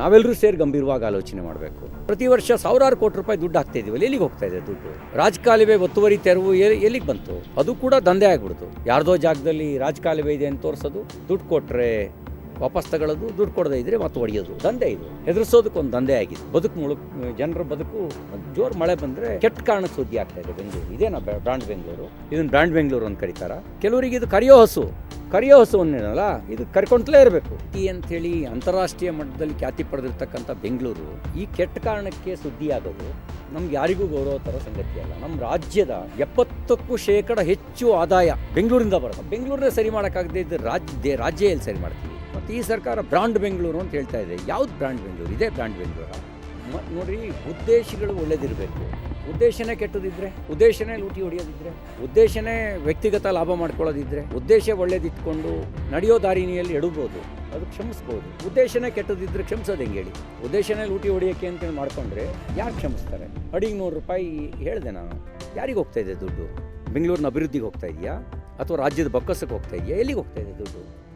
ನಾವೆಲ್ಲರೂ ಸೇರಿ ಗಂಭೀರವಾಗಿ ಆಲೋಚನೆ ಮಾಡಬೇಕು. ಪ್ರತಿ ವರ್ಷ ಸಾವಿರಾರು ಕೋಟಿ ರೂಪಾಯಿ ದುಡ್ಡು ಹಾಕ್ತಾ ಇದೀವಲ್ಲ, ಎಲ್ಲಿಗೆ ಹೋಗ್ತಾ ಇದೆ ದುಡ್ಡು? ರಾಜಕಾಲುವೆ ಒತ್ತುವರಿ ತೆರವು ಎಲ್ಲಿಗೆ ಬಂತು? ಅದು ಕೂಡ ದಂಧೆ ಆಗ್ಬಿಡ್ತು. ಯಾರ್ದೋ ಜಾಗದಲ್ಲಿ ರಾಜಕಾಲುವೆ ಇದೆ ಅಂತ ತೋರಿಸೋದು, ದುಡ್ಡು ಕೊಟ್ಟರೆ ವಾಪಸ್ ತಗೊಳ್ಳೋದು, ದುಡ್ಡು ಕೊಡದೇ ಇದ್ರೆ ಮತ್ತೆ ಹೊಡೆಯೋದು ದಂಧೆ ಇದು. ಹೆದರ್ಸೋದಕ್ಕೊಂದು ದಂಧೆ ಆಗಿದೆ. ಬದುಕು ಮುಳುಕ್ ಜನರ ಬದುಕು, ಜೋರು ಮಳೆ ಬಂದ್ರೆ ಕೆಟ್ಟ ಕಾರಣ ಸುದ್ದಿ ಆಗ್ತಾ ಇದೆ ಬೆಂಗಳೂರು. ಇದೇನಾ ಬ್ರಾಂಡ್ ಬೆಂಗಳೂರು? ಇದನ್ನ ಬ್ರಾಂಡ್ ಬೆಂಗಳೂರು ಅಂತ ಕರೀತಾರ? ಕೆಲವರಿಗೆ ಇದು ಕರಿಯೋ ಹಸು. ಕರಿಯೋ ಹಸುವನ್ನೇನಲ್ಲ ಇದು ಕರ್ಕೊಂತಲೇ ಇರಬೇಕು. ಈ ಅಂಥೇಳಿ ಅಂತಾರಾಷ್ಟ್ರೀಯ ಮಟ್ಟದಲ್ಲಿ ಖ್ಯಾತಿ ಪಡೆದಿರ್ತಕ್ಕಂಥ ಬೆಂಗಳೂರು, ಈ ಕೆಟ್ಟ ಕಾರಣಕ್ಕೆ ಸುದ್ದಿಯಾಗೋದು ನಮ್ಗೆ ಯಾರಿಗೂ ಗೌರವ ತರೋ ಸಂಗತಿ ಅಲ್ಲ. ನಮ್ಮ ರಾಜ್ಯದ ಎಪ್ಪತ್ತಕ್ಕೂ ಶೇಕಡ ಹೆಚ್ಚು ಆದಾಯ ಬೆಂಗಳೂರಿಂದ ಬರುತ್ತೆ. ಬೆಂಗಳೂರನ್ನ ಸರಿ ಮಾಡೋಕ್ಕಾಗದೇ ಇದ್ದ ರಾಜ್ಯ ರಾಜ್ಯ ಎಲ್ಲಿ ಸರಿ ಮಾಡ್ತೀವಿ? ಮತ್ತು ಈ ಸರ್ಕಾರ ಬ್ರಾಂಡ್ ಬೆಂಗಳೂರು ಅಂತ ಹೇಳ್ತಾ ಇದೆ. ಯಾವ್ದು ಬ್ರಾಂಡ್ ಬೆಂಗಳೂರು? ಇದೇ ಬ್ರಾಂಡ್ ಬೆಂಗಳೂರು? ನೋಡ್ರಿ, ಉದ್ದೇಶಗಳು ಒಳ್ಳೇದಿರಬೇಕು. ಉದ್ದೇಶನೇ ಕೆಟ್ಟದಿದ್ರೆ, ಉದ್ದೇಶನೇ ಲೂಟಿ ಹೊಡೆಯೋದಿದ್ರೆ, ಉದ್ದೇಶನೇ ವ್ಯಕ್ತಿಗತ ಲಾಭ ಮಾಡ್ಕೊಳ್ಳೋದಿದ್ರೆ, ಉದ್ದೇಶ ಒಳ್ಳೇದಿಟ್ಕೊಂಡು ನಡೆಯೋ ದಾರಿನಿಯಲ್ಲಿ ಎಡಬಹುದು ಅದು ಕ್ಷಮಿಸ್ಬೋದು. ಉದ್ದೇಶನೇ ಕೆಟ್ಟದಿದ್ರೆ ಕ್ಷಮಿಸೋದು ಹೆಂಗೆ ಹೇಳಿ? ಉದ್ದೇಶನೇ ಲೂಟಿ ಹೊಡೆಯೋಕೆ ಅಂತೇಳಿ ಮಾಡ್ಕೊಂಡ್ರೆ ಯಾರು ಕ್ಷಮಿಸ್ತಾರೆ? ಅಡಿಗೆ ನೂರು ರೂಪಾಯಿ ಹೇಳಿದೆ ನಾನು. ಯಾರಿಗೆ ಹೋಗ್ತಾ ಇದೆ ದುಡ್ಡು? ಬೆಂಗಳೂರಿನ ಅಭಿವೃದ್ಧಿಗೆ ಹೋಗ್ತಾ ಇದೆಯಾ? ಅಥವಾ ರಾಜ್ಯದ ಬೊಕ್ಕಸಕ್ಕೆ ಹೋಗ್ತಾ ಇದೆಯಾ? ಎಲ್ಲಿಗೆ ಹೋಗ್ತಾ ಇದೆ ದುಡ್ಡು?